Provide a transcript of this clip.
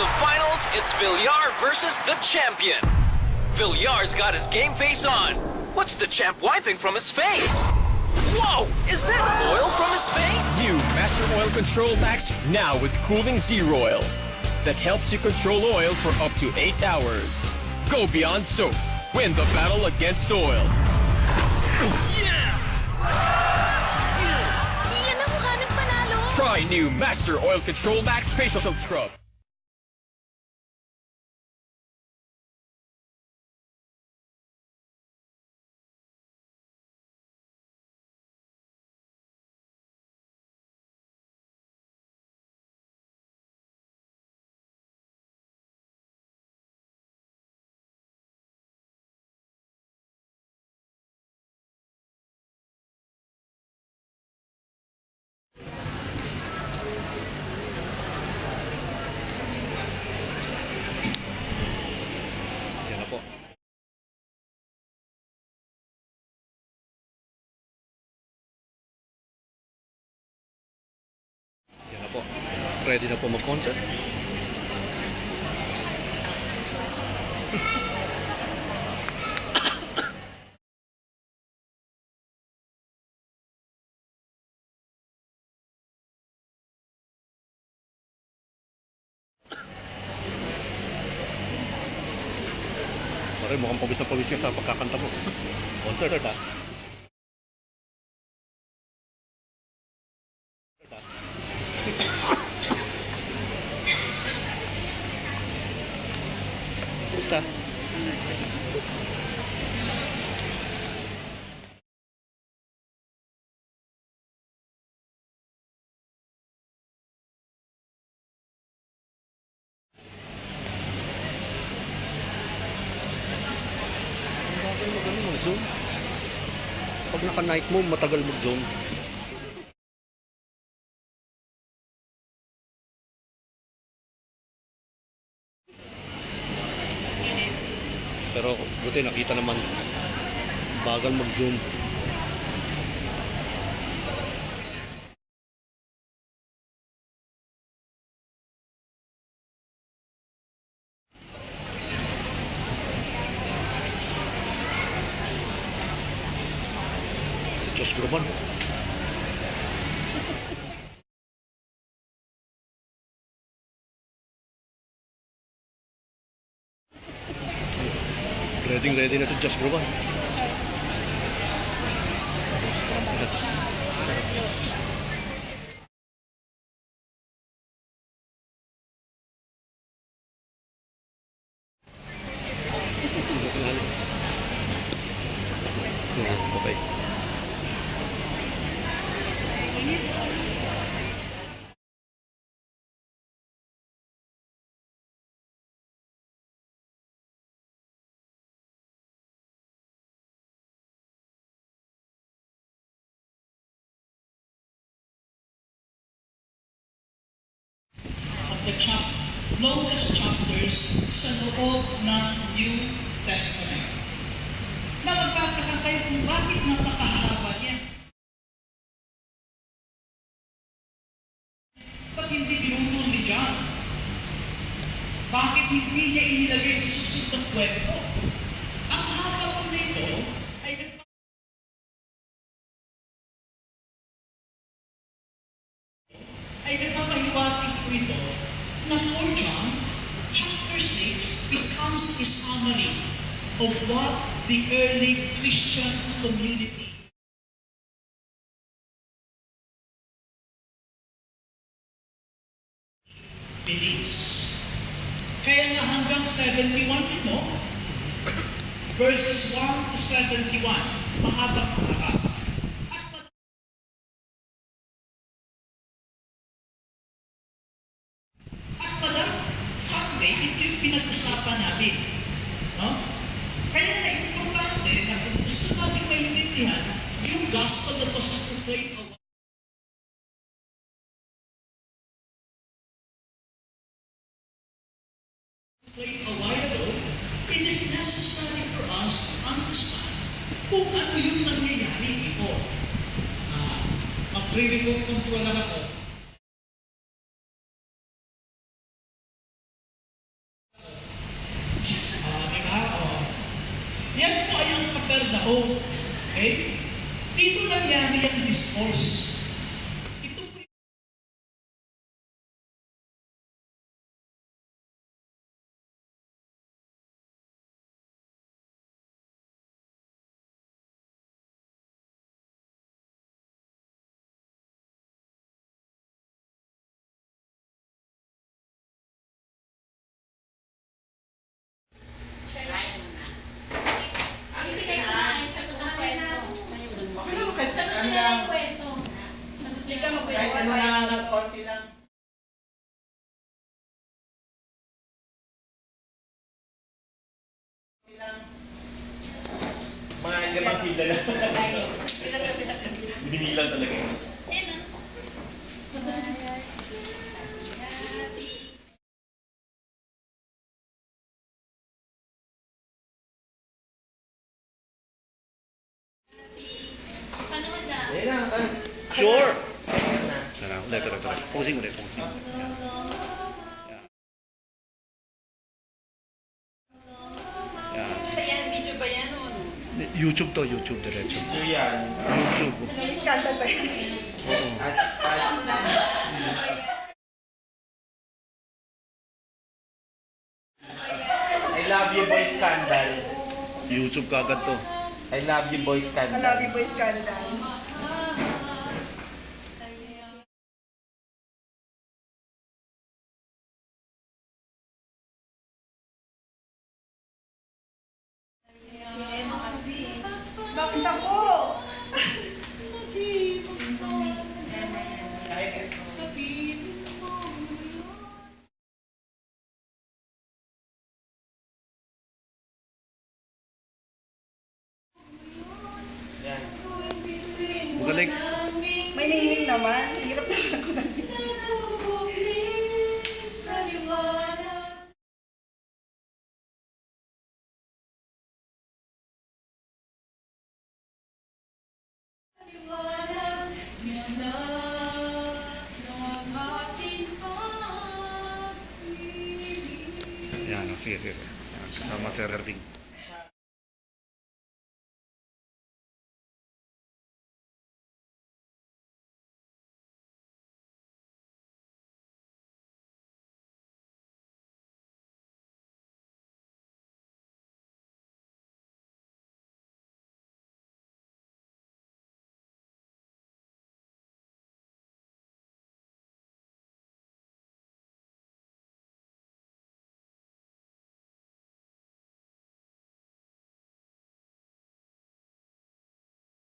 the finals, it's Villar versus the champion. Villar's got his game face on. What's the champ wiping from his face? Whoa! Is that oil from his face? New Master Oil Control Max now with cooling zero oil that helps you control oil for up to 8 hours. Go beyond soap. Win the battle against oil. Iyan ang mukha ng panalo. Try new Master Oil Control Max Facial Soap Scrub. Ready na po mag-concert. Pare, mukhang pawis na pawis ka sa pagkakanta mo. Concert, ha? Mag-zoom. Pag naka-night mo, matagal mag-zoom. Pero buti nakita naman bagal mag-zoom. Si Josh Groban. Ready ready na si Josh Groban. Okay. the chap lowest chapters sa loob ng New Testament. Na magtataka kayo kung bakit napakahaba niya. Ba't hindi binutol ni John? Bakit hindi niya inilagay sa susunod ng kwento? Ang haba po nito ay nagpa- ay nagpapahiwatig po ito na for John, chapter 6 becomes a summary of what the early Christian community believes. Kaya nga hanggang 71 ito, verses 1 to 71, mahabang Pilipinas, yung gospel that was proclaimed it is necessary for us understand kung ano yung nangyayari before. Uh, Mag-pray ko kung wala ako. Yan po ay ang kapernaum. Okay? Dito nangyari ang discourse. Ito po Kahit ano na konti lang. Mga limang kilo lang. Binilang talaga. Ah. Sure! Tara, ulit, ulit, ulit. Posing ulit, posing. Yan. YouTube to, YouTube diretso. So yan. YouTube. Scandal? Oo. At, I love you boy scandal. YouTube kagad to. I love you boy scandal. Malabi boy scandal. Ako? Yan. Magaling. May ningning naman. Hirap naman ako ng Yan, sige, sige. Yan, kasama si Rering.